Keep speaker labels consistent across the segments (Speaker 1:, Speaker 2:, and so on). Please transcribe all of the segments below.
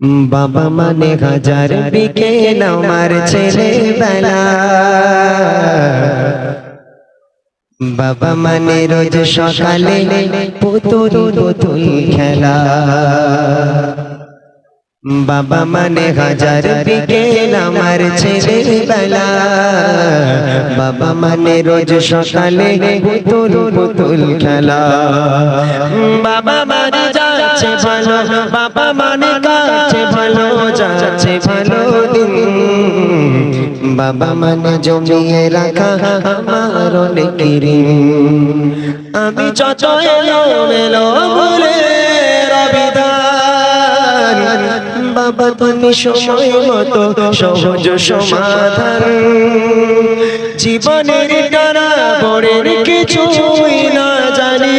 Speaker 1: বাবা মানে হাজার বিকেল আমার ছেলে বেলা। বাবা মানে রোজ সকালে পুতুল পুতুল খেলা। বাবা মানে হাজার বিকেল আমার ছেলে বেলা। বাবা মানে রোজ সকালে পুতুল পুতুল খেলা। বাবা মানে বাবা মানে কাছে ভালো যাচ্ছে ভালো দিন। বাবা মানে জমিয়ে রাখা আমার অনেক। আমি যত এলো মেলো বলে বাবা তুমি সময় মতো সহজ সমাধান। জীবনের টানা পড়ের কিছুই না জানি।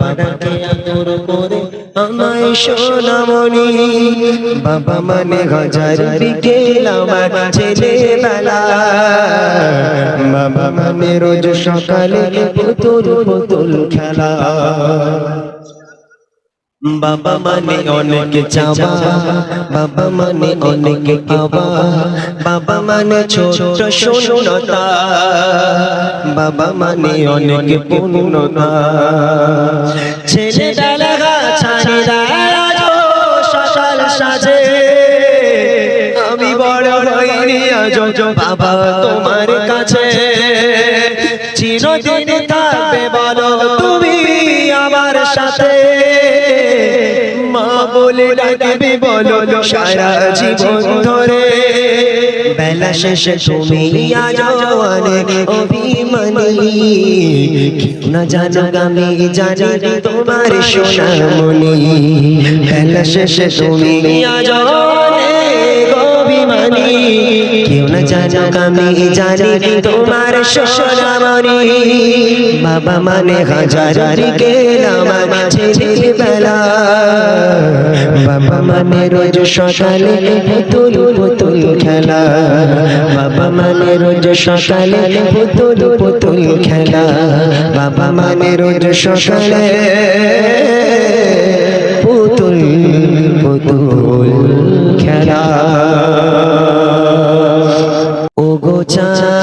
Speaker 1: বাবা আদর করে আমায় সোনামণি। বাবা মানে হাজার বিকেল আমার ছেলেবেলা। বাবা মানে রোজ সকালে পুতুল পুতুল খেলা। বাবা মানে অনেক চাওয়া, বাবা মানে অনেক পাওয়া, বাবা মানে ছোট শূন্যতা, বাবা মানে অনেক পূর্ণতা। ছেলে ডালা সকাল সাজে। আমি বড় হইনি, আজ বাবা তোমার কাছে। চিরদিন থাকবে বলো তুমি আমার সাথে। মা বলে ডাকবে, বলো সারা জীবন ধরে। বেলা শেষে তুমি অভিমানী। না জানো গামি জানি তোমার সোনামণি। বেলা শেষে তুমি আজ কেউ না জানো আমি জানি তোমার সোনামণি বাবা মানে হাজার গেল আমার ছেলেবেলা বাবা মানে রোজ সকালে পুতুল পুতুল খেলা। বাবা মানে রোজ সকালে পুতুল পুতুল খেলা। বাবা মানে রোজ সকালে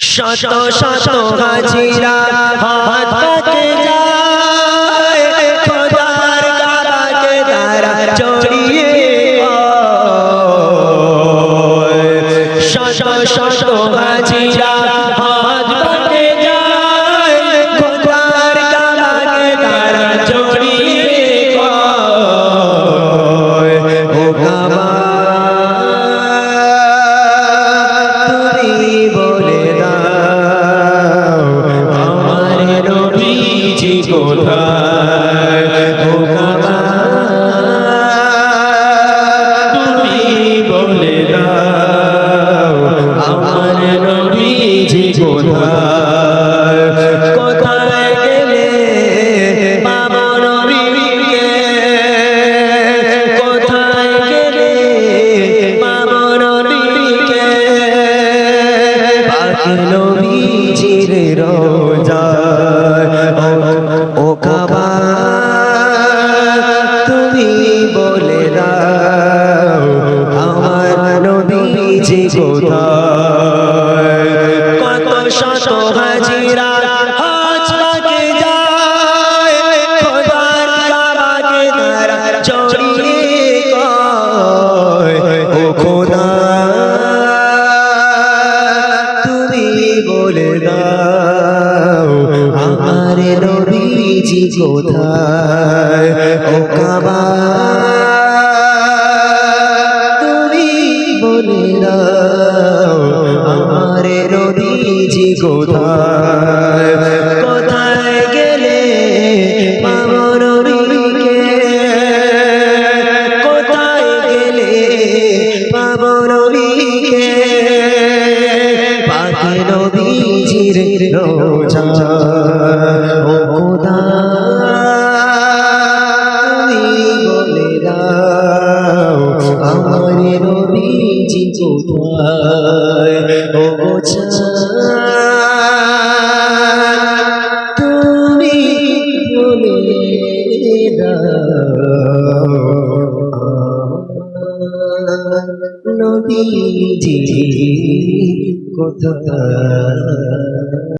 Speaker 1: শত শত হাজিরা হাত পাকে যায় খোদার কাবাকে দ্বারা জড়িয়ে শত শত হাজিরা হাজিরা হাজ পাকে যায়। খোদার কাবাকে তারা চড়িয়ে কয়, ও খোদা, তুমি বলে দাও, আমার নবীজি কোথায়? ও কাবা, তুমি বলে দাও নবীজি দাও কোথা